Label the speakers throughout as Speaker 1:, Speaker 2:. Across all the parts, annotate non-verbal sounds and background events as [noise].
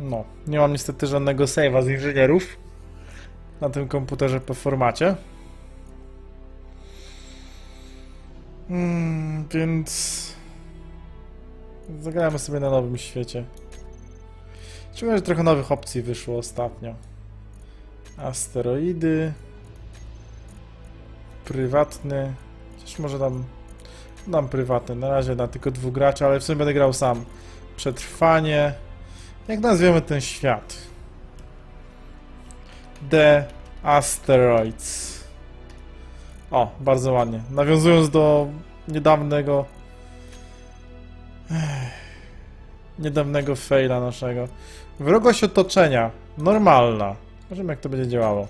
Speaker 1: No, nie mam niestety żadnego save'a z inżynierów na tym komputerze po formacie. Mm, więc zagramy sobie na nowym świecie. Ciekawe, że trochę nowych opcji wyszło ostatnio. Asteroidy. Prywatny. Chociaż może dam... Dam prywatny. Na razie na tylko dwóch graczy, ale w sumie będę grał sam. Przetrwanie. Jak nazwiemy ten świat? The Asteroids. O, bardzo ładnie. Nawiązując do niedawnego... [sighs] Niedawnego faila naszego. Wrogość otoczenia. Normalna. Zobaczymy jak to będzie działało.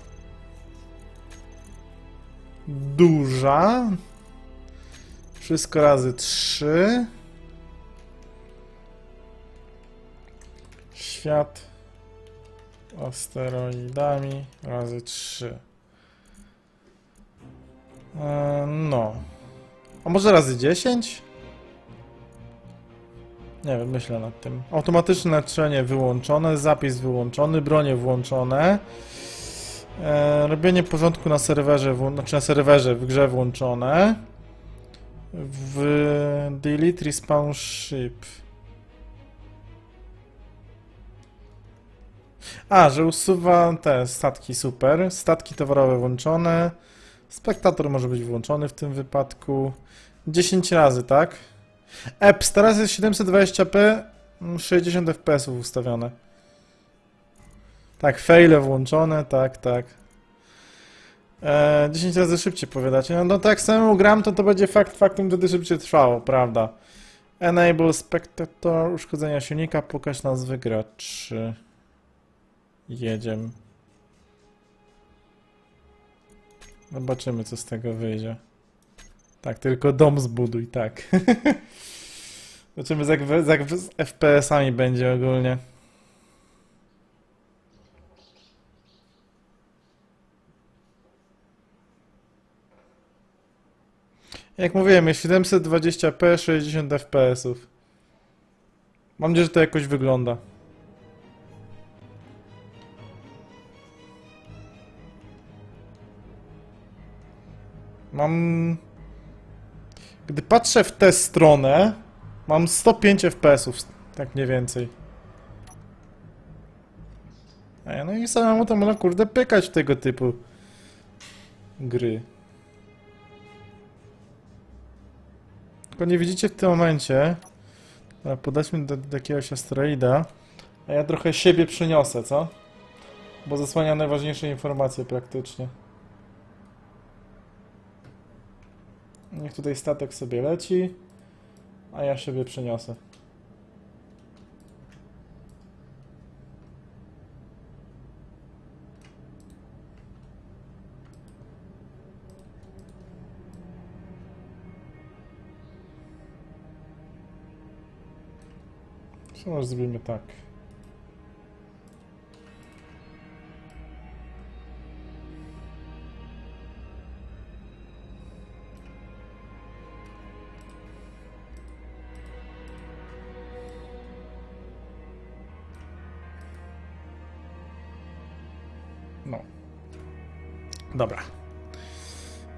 Speaker 1: Duża. Wszystko razy 3. Świat asteroidami razy 3. E, no. A może razy 10? Nie wiem, myślę nad tym. Automatyczne leczenie wyłączone, zapis wyłączony, bronie włączone. E, robienie porządku na serwerze, znaczy na serwerze w grze włączone. W delete respawn ship. A, że usuwa te statki, super. Statki towarowe włączone. Spektator może być włączony w tym wypadku. 10 razy, tak? Eps, teraz jest 720p, mm, 60 fps ustawione. Tak, faile włączone, tak, tak. E, 10 razy szybciej powiadacie. No, no tak samemu gram, to to będzie fakt faktem wtedy szybciej trwało, prawda? Enable spectator, uszkodzenia silnika, pokaż nazwy graczy. Jedziemy. Zobaczymy, co z tego wyjdzie. Tak, tylko dom zbuduj, tak. [laughs] Zobaczymy, jak, jak z FPS-ami będzie ogólnie. Jak mówiłem, jest 720p, 60 FPS-ów. Mam nadzieję, że to jakoś wygląda. Mam... Gdy patrzę w tę stronę, mam 105 FPS-ów, tak mniej więcej. A no i samemu to można kurde pykać w tego typu gry. Tylko nie widzicie w tym momencie. Podejdźmy do, do jakiegoś asteroida. A ja trochę siebie przyniosę, co? Bo zasłania najważniejsze informacje praktycznie. Niech tutaj statek sobie leci, a ja siebie przeniosę. Co może zrobimy tak? No. Dobra.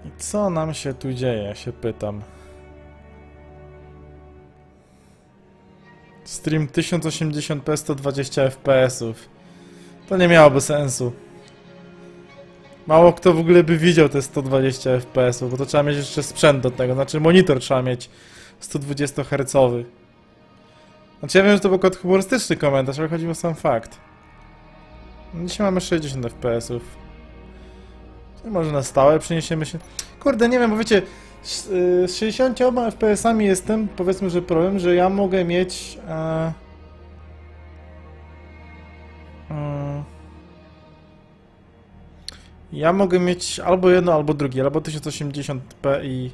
Speaker 1: I co nam się tu dzieje, się pytam. Stream 1080p 120 fps. To nie miałoby sensu. Mało kto w ogóle by widział te 120 fps, bo to trzeba mieć jeszcze sprzęt do tego, znaczy monitor trzeba mieć 120 Hz. Znaczy ja wiem, że to był kod humorystyczny komentarz, ale chodzi o sam fakt. Dzisiaj mamy 60 fps. Może na stałe przeniesiemy się. Kurde, nie wiem, bo wiecie, z y, z 60 FPS-ami jestem, powiedzmy, że problem, że ja mogę mieć. E, mm, ja mogę mieć albo jedno, albo drugie, albo 1080p i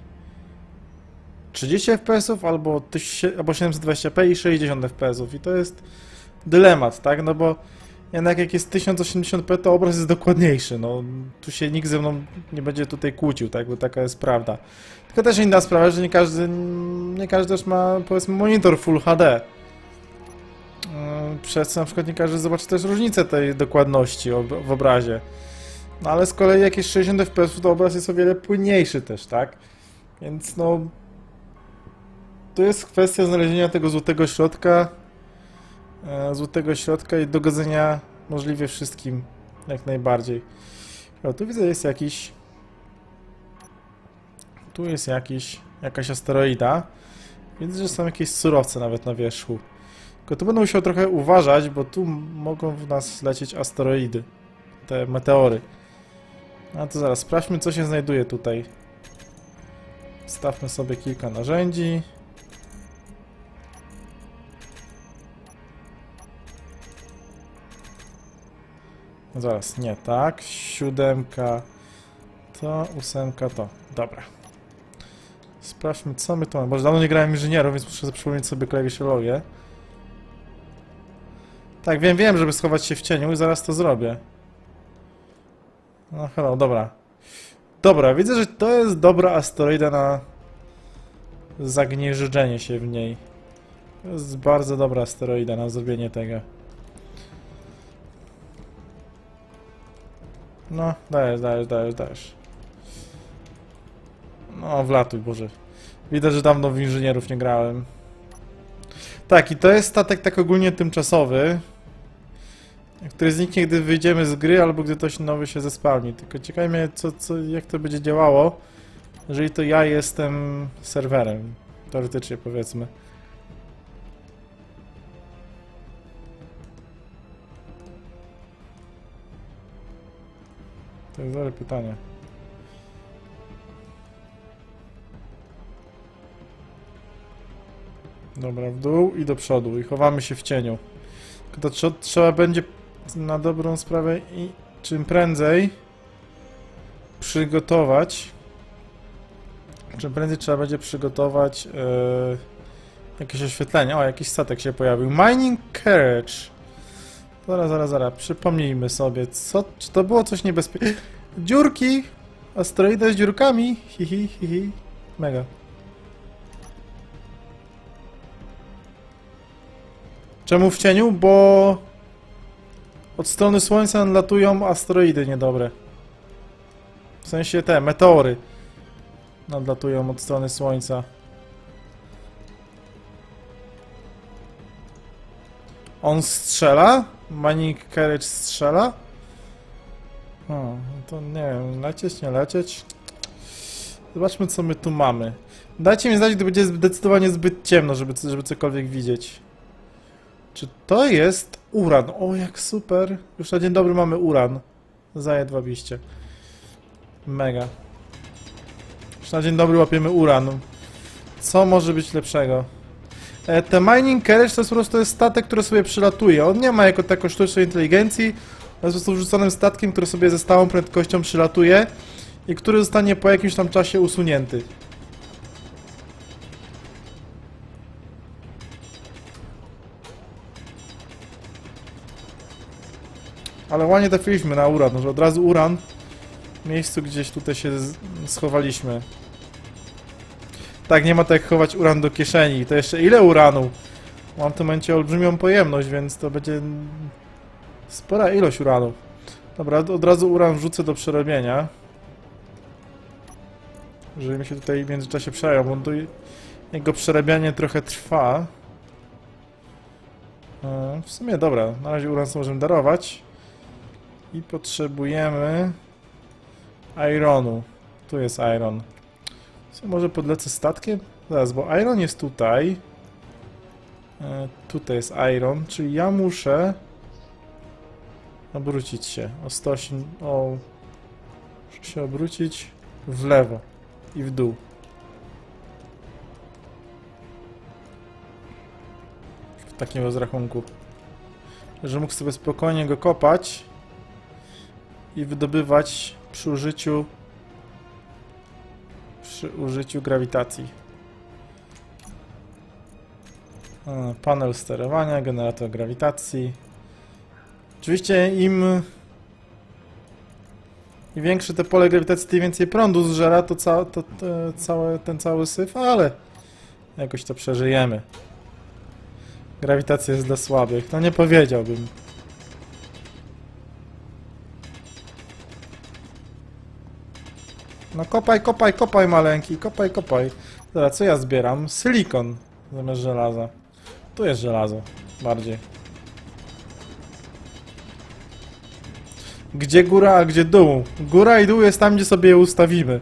Speaker 1: 30 FPS-ów, albo, 1000 albo 720p i 60 FPS-ów. I to jest dylemat, tak? No bo jednak jak jest 1080p, to obraz jest dokładniejszy. No, tu się nikt ze mną nie będzie tutaj kłócił, tak? Bo taka jest prawda. Tylko też inna sprawa, że nie każdy, nie każdy też ma, powiedzmy, monitor Full HD. Yy, przez co na przykład nie każdy zobaczy też różnicę tej dokładności w obrazie. No ale z kolei jakieś 60 fps to obraz jest o wiele płynniejszy też, tak? Więc no... To jest kwestia znalezienia tego złotego środka, złotego środka i dogodzenia możliwie wszystkim, jak najbardziej. O, tu widzę jest jakiś... Tu jest jakiś, jakaś asteroida. Widzę, że są jakieś surowce nawet na wierzchu. Tylko tu będę musiał trochę uważać, bo tu mogą w nas lecieć asteroidy. Te meteory. A to zaraz, sprawdźmy co się znajduje tutaj. Stawmy sobie kilka narzędzi. Zaraz, nie tak. Siódemka to, ósemka to. Dobra. Sprawdźmy co my tu mamy. Bo dawno nie grałem inżynierów, więc muszę przypomnieć sobie klawiszologię. Tak, wiem, wiem, żeby schować się w cieniu i zaraz to zrobię. No hello, dobra. Dobra, widzę, że to jest dobra asteroida na zagnieżdżenie się w niej. To jest bardzo dobra asteroida na zrobienie tego. No, dajesz, dajesz, dajesz, dajesz. No, wlatuj, Boże. Widać, że dawno w inżynierów nie grałem. Tak, i to jest statek tak ogólnie tymczasowy, który zniknie, gdy wyjdziemy z gry, albo gdy ktoś nowy się zespawni. Tylko ciekawi mnie, co, co, jak to będzie działało, jeżeli to ja jestem serwerem, teoretycznie powiedzmy. To jest dobre pytanie. Dobra, w dół i do przodu i chowamy się w cieniu. To trzeba będzie na dobrą sprawę i czym prędzej przygotować czym prędzej trzeba będzie przygotować yy, jakieś oświetlenie. O, jakiś statek się pojawił. Mining Carriage. Zaraz, zaraz, zaraz. Przypomnijmy sobie, co, czy to było coś niebezpiecznego? Dziurki! Asteroida z dziurkami! Hihi, hihi. Mega. Czemu w cieniu? Bo od strony Słońca nadlatują asteroidy niedobre. W sensie te, meteory. Nadlatują od strony Słońca. On strzela? Manic Carriage strzela? O, to nie wiem, lecieć, nie lecieć? Zobaczmy, co my tu mamy. Dajcie mi znać, gdy będzie zdecydowanie zbyt ciemno, żeby, żeby cokolwiek widzieć. Czy to jest uran? O, jak super. Już na dzień dobry mamy uran. Zajedwabiście. Mega. Już na dzień dobry łapiemy uran. Co może być lepszego? E, te mining carriage to jest po prostu jest statek, który sobie przylatuje. On nie ma jako taką sztucznej inteligencji. Jest po prostu wrzuconym statkiem, który sobie ze stałą prędkością przylatuje i który zostanie po jakimś tam czasie usunięty. Ale ładnie trafiliśmy na uran, że od razu uran w miejscu gdzieś tutaj się schowaliśmy. Tak, nie ma tak chować uran do kieszeni. To jeszcze ile uranu? Mam w tym momencie olbrzymią pojemność, więc to będzie spora ilość uranu. Dobra, od razu uran wrzucę do przerobienia. Żeby mi się tutaj w międzyczasie przejął, bo tu jego przerabianie trochę trwa. E, w sumie dobra, na razie uran możemy darować. I potrzebujemy ironu. Tu jest iron. Co, może podlecę statkiem? Zaraz, bo iron jest tutaj. E, tutaj jest iron, czyli ja muszę obrócić się o 108... O, muszę się obrócić w lewo i w dół. W takim rozrachunku. Że mógł sobie spokojnie go kopać i wydobywać przy użyciu przy użyciu grawitacji. Panel sterowania, generator grawitacji. Oczywiście im im większe te pole grawitacji, tym więcej prądu zżera to, ca to, to całe, ten cały syf, ale jakoś to przeżyjemy. Grawitacja jest dla słabych. No nie powiedziałbym. No kopaj, kopaj, kopaj maleńki, kopaj, kopaj. Dobra, co ja zbieram? Silikon zamiast żelaza. Tu jest żelazo, bardziej. Gdzie góra, a gdzie dół? Góra i dół jest tam, gdzie sobie je ustawimy.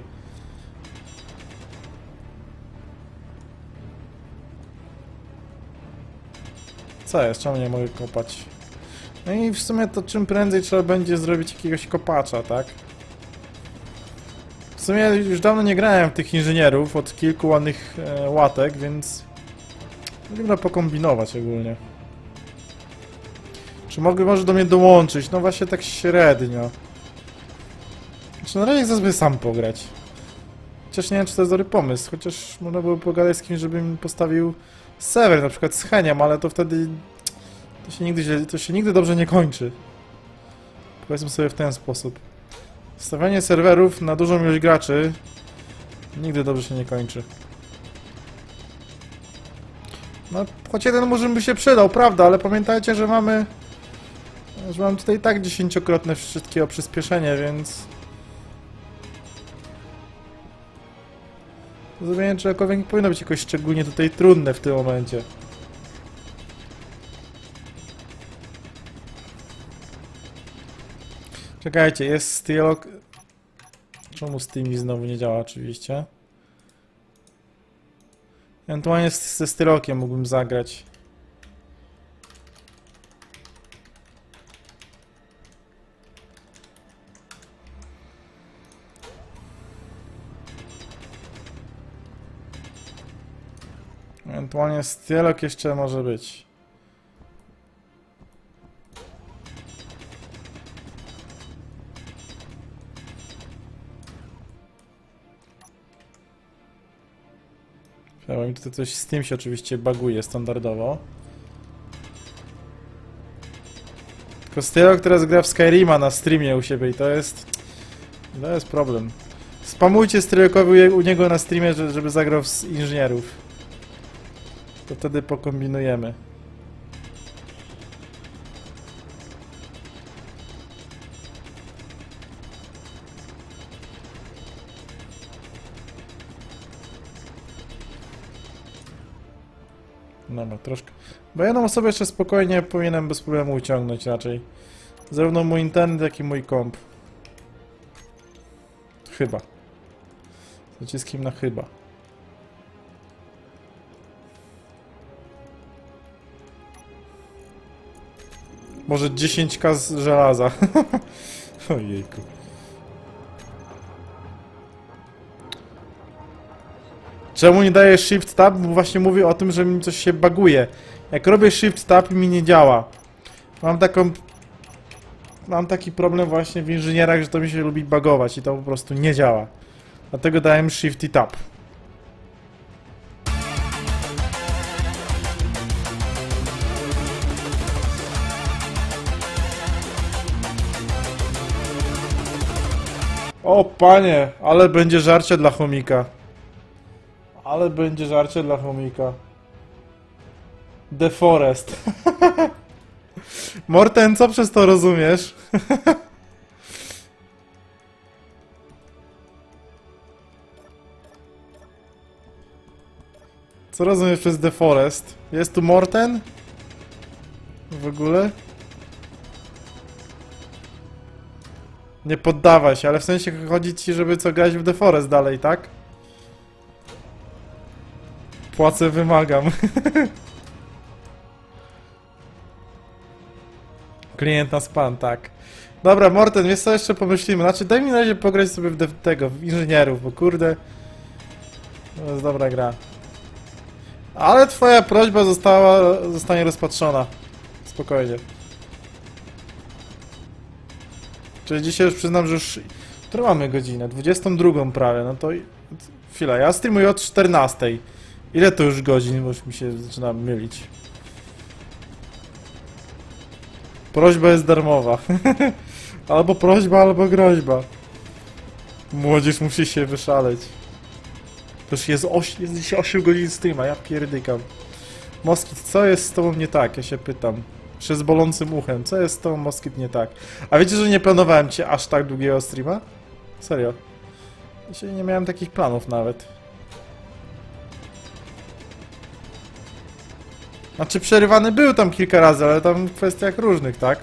Speaker 1: Co jest? Czemu nie mogę kopać? No i w sumie to czym prędzej trzeba będzie zrobić jakiegoś kopacza, tak? Sumie już dawno nie grałem w tych inżynierów od kilku ładnych e, łatek, więc... Można pokombinować ogólnie. Czy mogę może do mnie dołączyć? No właśnie tak średnio. Znaczy na razie chcę sam pograć. Chociaż nie wiem, czy to jest dobry pomysł. Chociaż można było pogadać z kimś, żeby mi postawił serwer, na przykład z Heniem, ale to wtedy... To się nigdy, to się nigdy dobrze nie kończy. Powiedzmy sobie w ten sposób. Stawianie serwerów na dużą ilość graczy nigdy dobrze się nie kończy. No, choć jeden może by się przydał, prawda, ale pamiętajcie, że mamy... że mam tutaj tak dziesięciokrotne wszystkiego przyspieszenie, więc... Zrobienie czegokolwiek nie powinno być jakoś szczególnie tutaj trudne w tym momencie. Czekajcie, jest Steelok... Czemu Steam znowu nie działa oczywiście? Ewentualnie ze Stylokiem mógłbym zagrać. Ewentualnie Stylok jeszcze może być. Mi tutaj coś z tym się oczywiście baguje standardowo. Stylok teraz gra w Skyrima na streamie u siebie i to jest... To jest problem. Spamujcie Stylokowi u niego na streamie, że- żeby zagrał z inżynierów. To wtedy pokombinujemy. No, no, troszkę. Bo jedną osobę jeszcze spokojnie powinienem bez problemu uciągnąć raczej. Zarówno mój internet, jak i mój komp. Chyba. Z naciskiem na chyba. Może 10k z żelaza. [laughs] Ojejku. Czemu nie daję Shift Tab? Bo właśnie mówię o tym, że mi coś się baguje. Jak robię Shift Tab mi nie działa. Mam taką... Mam taki problem właśnie w inżynierach, że to mi się lubi bagować i to po prostu nie działa. Dlatego dałem Shift i Tab. O panie, ale będzie żarcie dla chomika. Ale będzie żarcie dla chomika. The Forest. [laughs] Morten, co przez to rozumiesz? [laughs] Co rozumiesz przez The Forest? Jest tu Morten? W ogóle? Nie poddawaj się, ale w sensie chodzi ci, żeby co grać w The Forest dalej, tak? Płacę wymagam. Klient na span, tak. Dobra, Morten, wiesz co jeszcze pomyślimy? Znaczy, daj mi na razie pograć sobie w tego, w inżynierów, bo kurde... To jest dobra gra. Ale twoja prośba została, zostanie rozpatrzona. Spokojnie. Czyli dzisiaj już przyznam, że już... Którą mamy godzinę? 22 prawie, no to... Chwila, ja streamuję od 14. Ile to już godzin? Bo już mi się zaczyna mylić. Prośba jest darmowa. [laughs] albo prośba, albo groźba. Młodzież musi się wyszaleć. To już jest, jest dzisiaj 8 godzin streama, ja pierdykam. Moskit, co jest z tobą nie tak? Ja się pytam. Jeszcze z bolącym uchem. Co jest z tobą, Moskit, nie tak? A wiecie, że nie planowałem cię aż tak długiego streama? Serio. Dzisiaj nie miałem takich planów nawet. Znaczy przerywany był tam kilka razy, ale tam w kwestiach różnych, tak?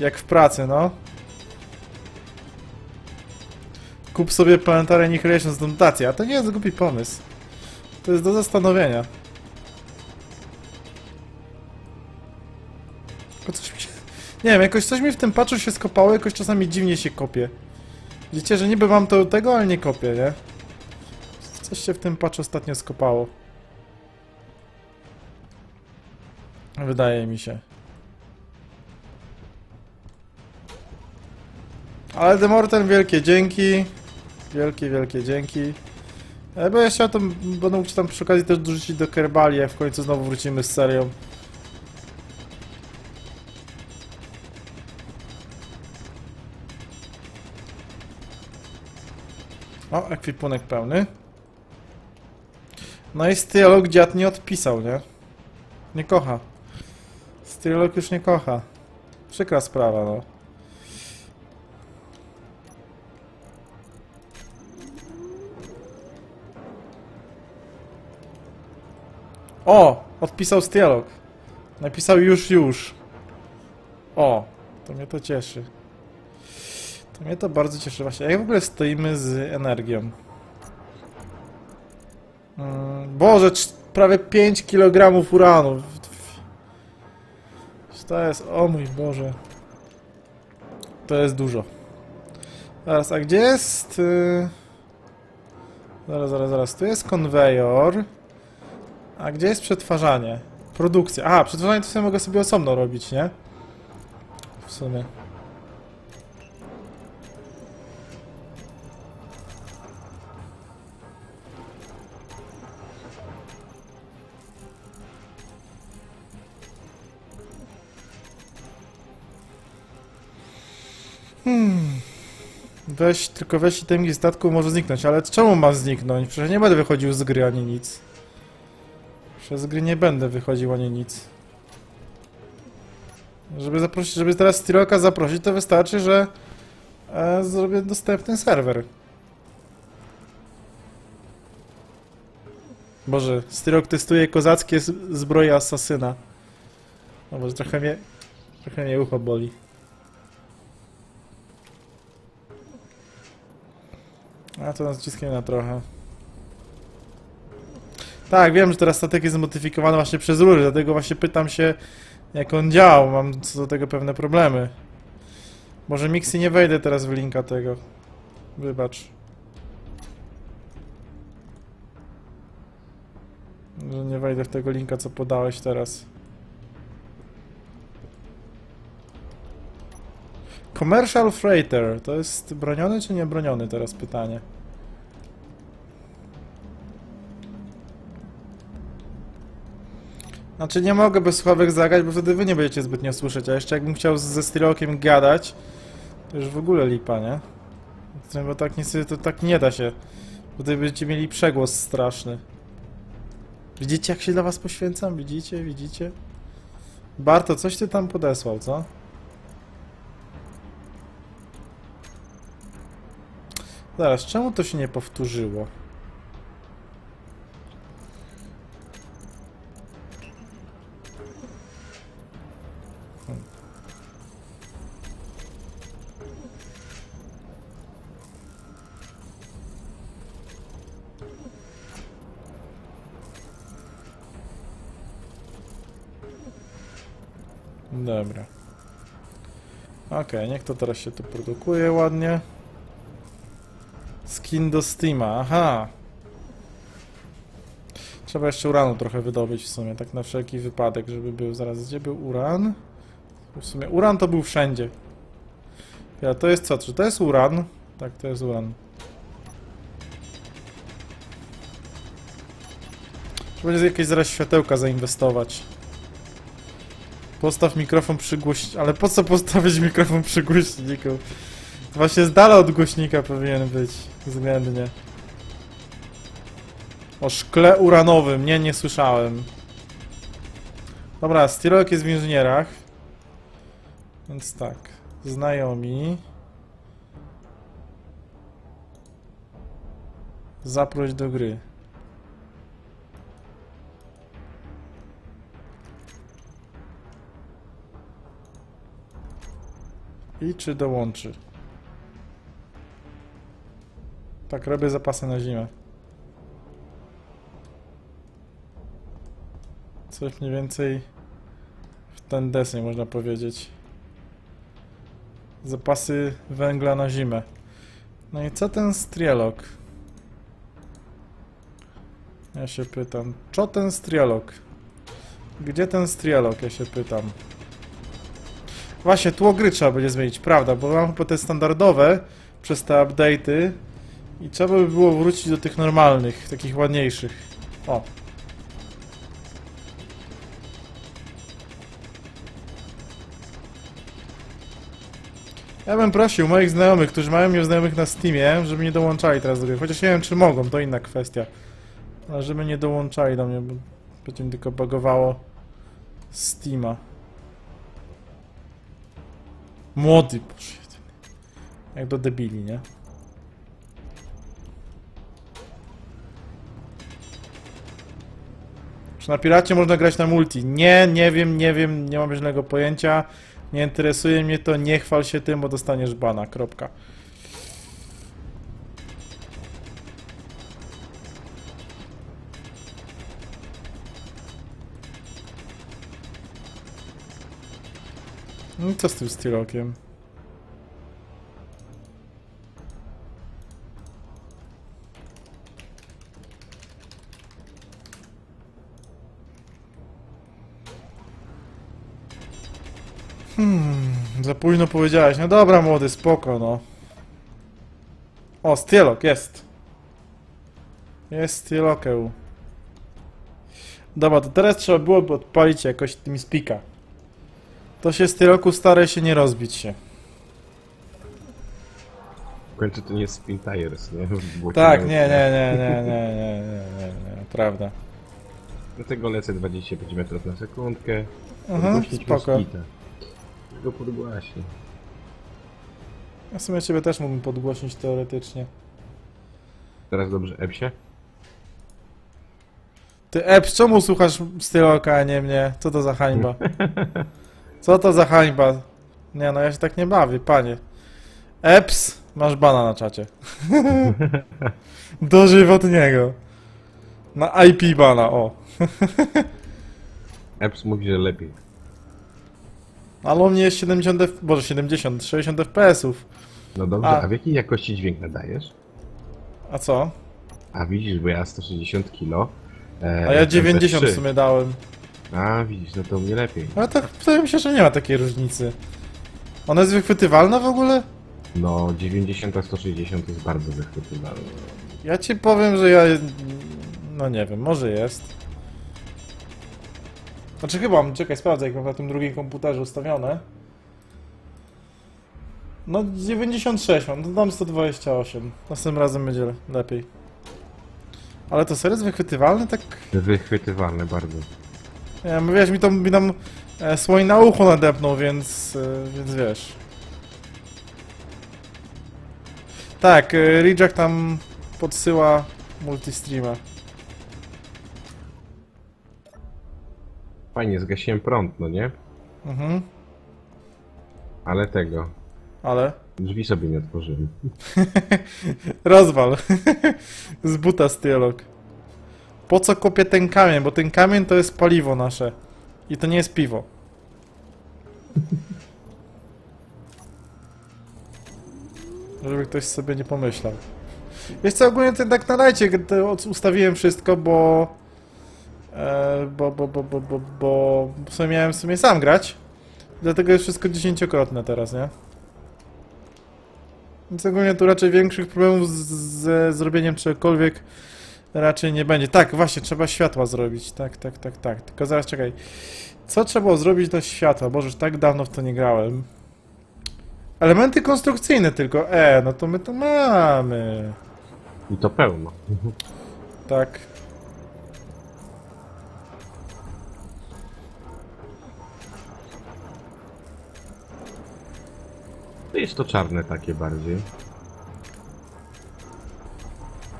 Speaker 1: Jak w pracy, no. Kup sobie Planetary z dotacji, a to nie jest głupi pomysł. To jest do zastanowienia. Coś mi się... Nie wiem, jakoś coś mi w tym patchu się skopało, jakoś czasami dziwnie się kopie. Widzicie, że niby mam to tego, ale nie kopię, nie? Coś się w tym patchu ostatnio skopało. Wydaje mi się. Ale Demorten, wielkie dzięki. Wielkie, wielkie dzięki. E, Bo ja chciałem to, będę mógł tam przy okazji też dorzucić do Kerbali, w końcu znowu wrócimy z serią. O, ekwipunek pełny. No i Styolog dziad nie odpisał, nie? Nie kocha. Styolog już nie kocha. Przykra sprawa, no. O! Odpisał Styolog. Napisał już, już. O! To mnie to cieszy. To mnie to bardzo cieszy właśnie. Jak w ogóle stoimy z energią? Mm, Boże, prawie 5 kg uranu. To jest, o mój Boże. To jest dużo. Zaraz, a gdzie jest... y, Zaraz, zaraz, zaraz. Tu jest konwejor. A gdzie jest przetwarzanie? Produkcja. Aha, przetwarzanie to sobie mogę sobie osobno robić, nie? W sumie. Weź, tylko weź itemki statku może zniknąć, ale czemu ma zniknąć? Przecież nie będę wychodził z gry ani nic. Przez gry nie będę wychodził ani nic. Żeby zaprosić, żeby teraz Styroka zaprosić, to wystarczy, że e, zrobię dostępny serwer. Boże, Styrok testuje kozackie z- zbroje asasyna. No może trochę mnie, trochę mnie ucho boli. A to naciskiem na trochę. Tak, wiem, że teraz statek jest zmodyfikowany właśnie przez rury, dlatego właśnie pytam się, jak on działał. Mam co do tego pewne problemy. Może Mixi nie wejdę teraz w linka tego. Wybacz. Że nie wejdę w tego linka, co podałeś teraz. Commercial Freighter. To jest broniony czy nie broniony teraz pytanie? Znaczy nie mogę bez słuchawek zagrać, bo wtedy wy nie będziecie zbytnio słyszeć, a jeszcze jakbym chciał ze Styrokiem gadać, to już w ogóle lipa, nie? To- Bo tak niestety to tak nie da się. Bo Tutaj będziecie mieli przegłos straszny. Widzicie jak się dla was poświęcam? Widzicie? Widzicie? Barto, coś ty tam podesłał, co? Zaraz, czemu to się nie powtórzyło? Dobra. Okej, niech to teraz się tu produkuje ładnie. Skin do Steama, aha. Trzeba jeszcze uranu trochę wydobyć w sumie, tak na wszelki wypadek, żeby był. Zaraz, gdzie był uran? W sumie uran to był wszędzie. Ja, to jest co? Czy to jest uran? Tak, to jest uran. Trzeba będzie jakieś zaraz światełka zainwestować. Postaw mikrofon przy głośniku. Ale po co postawić mikrofon przy głośniku? Właśnie z dala od głośnika powinien być. Względnie. O szkle uranowym. Nie, nie słyszałem. Dobra, Stylok jest w inżynierach. Więc tak. Znajomi. Zaproś do gry. I czy dołączy? Tak, robię zapasy na zimę. Coś mniej więcej w ten deseń można powiedzieć. Zapasy węgla na zimę. No i co ten strielok? Ja się pytam. Co ten strielok? Gdzie ten strielok? Ja się pytam. Właśnie, tło gry trzeba będzie zmienić, prawda? Bo mam chyba te standardowe przez te update'y i trzeba by było wrócić do tych normalnych, takich ładniejszych. O. Ja bym prosił moich znajomych, którzy mają mnie znajomych na Steamie, żeby nie dołączali teraz do gry. Chociaż nie wiem, czy mogą, to inna kwestia. Ale żeby nie dołączali do mnie, bo będzie mi tylko bugowało Steama. Młody, boże. Jak do debili, nie? Czy na piracie można grać na multi? Nie, nie wiem, nie wiem, nie mam żadnego pojęcia. Nie interesuje mnie to, nie chwal się tym, bo dostaniesz bana, kropka. No co z tym styrokiem? Za późno powiedziałeś. No dobra, młody, spoko, no. O, Stielok, jest. Jest Stielokeł. Dobra, to teraz trzeba byłoby odpalić jakoś tym spika. To się Stieloku staraj się nie rozbić się.
Speaker 2: W końcu to nie jest Spin Tires, nie?
Speaker 1: Tak, nie, nie, nie, nie, nie, nie, nie, nie, nie, prawda.
Speaker 2: Dlatego lecę 25 metrów na sekundkę.
Speaker 1: Aha, spoko.
Speaker 2: Moskita. Go podgłaśnie.
Speaker 1: Ja w sumie ciebie też mógłbym podgłośnić teoretycznie.
Speaker 2: Teraz dobrze, Epsie?
Speaker 1: Ty, Eps, czemu słuchasz Styloka, a nie mnie? Co to za hańba? [laughs] Co to za hańba? Nie no, ja się tak nie bawię, panie. Eps, masz bana na czacie. [laughs] Dożywotniego. Na IP bana, o.
Speaker 2: Eps mówi, że lepiej.
Speaker 1: Ale u mnie jest 70, F... Boże, 70, 60 FPS-ów.
Speaker 2: No dobrze,
Speaker 1: A.
Speaker 2: a, w jakiej jakości dźwięk nadajesz?
Speaker 1: A co?
Speaker 2: A widzisz, bo ja 160 kilo. E,
Speaker 1: A ja 90 w
Speaker 2: MP3.
Speaker 1: sumie dałem.
Speaker 2: A widzisz, no to u mnie lepiej.
Speaker 1: Ale tak wydaje mi się, że nie ma takiej różnicy. Ona jest wychwytywalna w ogóle?
Speaker 2: No 90 a 160 jest bardzo wychwytywalne.
Speaker 1: Ja ci powiem, że ja. No nie wiem, może jest. Znaczy chyba, czekaj, sprawdzę, jak mam na tym drugim komputerze ustawione. No 96 mam, to dam 128. Następnym razem będzie le- lepiej. Ale to serio jest wychwytywalne? Tak.
Speaker 2: Wychwytywalne bardzo.
Speaker 1: Nie wiem, wiesz, mi to mi tam e, słoń na ucho nadepnął, więc. E, więc wiesz. Tak, e, Reject tam podsyła multistreama.
Speaker 2: Fajnie, zgasiłem prąd, no nie?
Speaker 1: Mhm,
Speaker 2: Ale tego.
Speaker 1: ale.
Speaker 2: Drzwi sobie nie otworzyli. [laughs]
Speaker 1: Rozwal. [laughs] Z buta styolog. Po co kopię ten kamień? Bo ten kamień to jest paliwo nasze. I to nie jest piwo. [laughs] Żeby ktoś sobie nie pomyślał. Wiesz co, ogólnie to tak na lajcie ustawiłem wszystko, bo... E, bo, bo, bo, bo, bo, bo w sumie miałem w sumie sam grać. Dlatego jest wszystko dziesięciokrotne teraz, nie? Więc ogólnie tu raczej większych problemów ze zrobieniem czegokolwiek raczej nie będzie. Tak, właśnie, trzeba światła zrobić. Tak, tak, tak, tak. Tylko zaraz czekaj. Co trzeba zrobić do światła? Boże, już tak dawno w to nie grałem. Elementy konstrukcyjne tylko. E, no to my to mamy.
Speaker 2: I to pełno.
Speaker 1: Tak.
Speaker 2: To jest to czarne takie bardziej.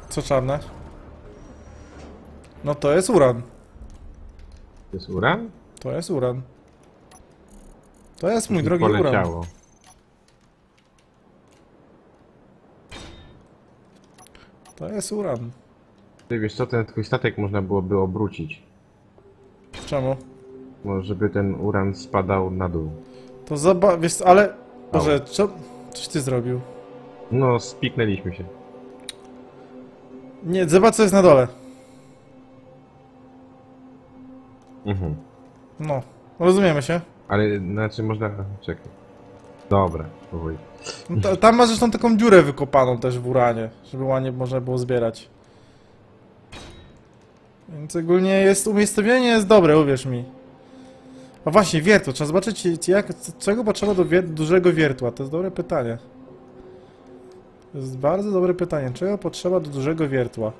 Speaker 1: Co czarne? No to jest uran.
Speaker 2: To jest uran?
Speaker 1: To jest uran. To jest mój drogi uran.
Speaker 2: poleciało.
Speaker 1: To jest uran.
Speaker 2: Ty wiesz co, ten twój statek można byłoby obrócić.
Speaker 1: Czemu?
Speaker 2: Może żeby ten uran spadał na dół.
Speaker 1: To zobacz, wiesz, ale... Boże, co... Coś ty zrobił?
Speaker 2: No, spiknęliśmy się.
Speaker 1: Nie, zobacz co jest na dole.
Speaker 2: Mhm.
Speaker 1: No, rozumiemy się.
Speaker 2: Ale, znaczy można... Czekaj. Dobra, powoli.
Speaker 1: No, ta, tam masz zresztą taką dziurę wykopaną też w uranie, żeby ładnie można było zbierać. Więc ogólnie jest, umiejscowienie jest dobre, uwierz mi. A właśnie, wiertło, trzeba zobaczyć jak, czego potrzeba do wier dużego wiertła, to jest dobre pytanie. To jest bardzo dobre pytanie, czego potrzeba do dużego wiertła?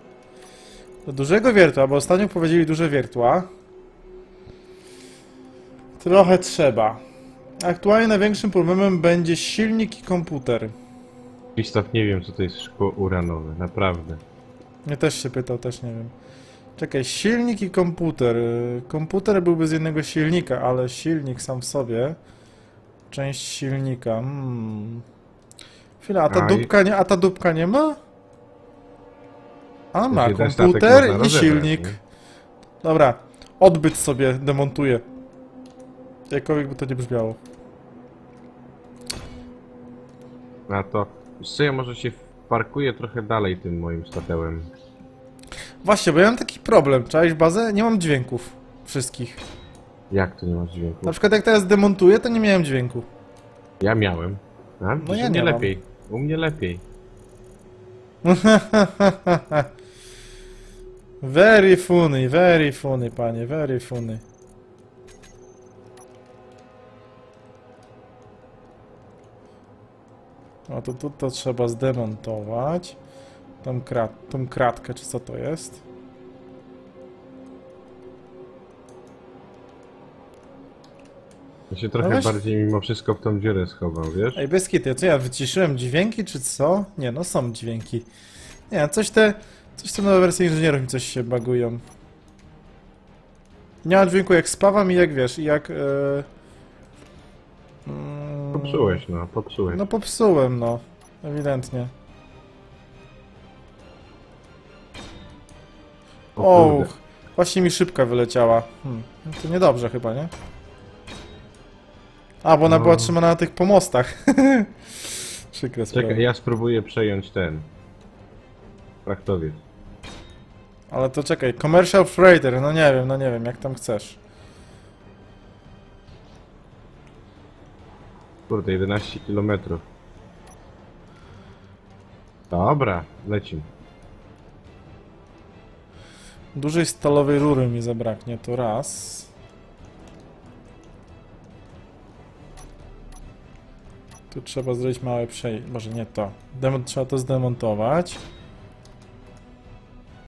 Speaker 1: Do dużego wiertła, bo ostatnio powiedzieli duże wiertła. Trochę trzeba. Aktualnie największym problemem będzie silnik i komputer.
Speaker 2: Krzysztof, nie wiem co to jest szkło uranowe, naprawdę.
Speaker 1: Mnie też się pytał, też nie wiem. Czekaj, silnik i komputer. Komputer byłby z jednego silnika, ale silnik sam w sobie. Część silnika. Hmm. Chwila, a ta
Speaker 2: A
Speaker 1: dupka nie, a ta dupka nie ma? A ma, komputer i silnik. Dobra, odbyt sobie demontuję. Jakkolwiek by to nie brzmiało.
Speaker 2: A to... Wiesz co, ja może się wparkuję trochę dalej tym moim statełem.
Speaker 1: Właśnie, bo ja mam taki problem. Czaisz bazę? Nie mam dźwięków. Wszystkich.
Speaker 2: Jak to nie masz dźwięku?
Speaker 1: Na przykład jak teraz demontuję, to nie miałem dźwięku.
Speaker 2: Ja miałem. A?
Speaker 1: No ja
Speaker 2: u mnie
Speaker 1: nie mam.
Speaker 2: lepiej. U mnie lepiej. [laughs]
Speaker 1: very funny, very funny, panie, very funny. O, to tu to trzeba zdemontować. Tą, krat, tą kratkę, czy co to jest?
Speaker 2: Ja się trochę
Speaker 1: No
Speaker 2: bardziej mimo wszystko w tą dziurę schował, wiesz?
Speaker 1: Ej, bez kity, co ja wyciszyłem dźwięki, czy co? Nie, no są dźwięki. Nie, coś te, coś te nowe wersje inżynierów mi coś się bagują. Nie ma dźwięku jak spawam i jak wiesz, i jak... Mm,
Speaker 2: Popsułeś, no, popsułeś.
Speaker 1: No popsułem, no. Ewidentnie.
Speaker 2: O
Speaker 1: właśnie mi szybka wyleciała. Hmm, to niedobrze chyba, nie? A, bo ona
Speaker 2: No.
Speaker 1: była trzymana na tych pomostach. [laughs] Przykre sprawa.
Speaker 2: Czekaj, ja spróbuję przejąć ten. Fraktowiec.
Speaker 1: Ale to czekaj, commercial freighter, no nie wiem, no nie wiem, jak tam chcesz.
Speaker 2: Kurde, 11 km. Dobra, lecimy.
Speaker 1: Dużej stalowej rury mi zabraknie, to raz. Tu trzeba zrobić małe przejście, może nie to. Demo trzeba to zdemontować.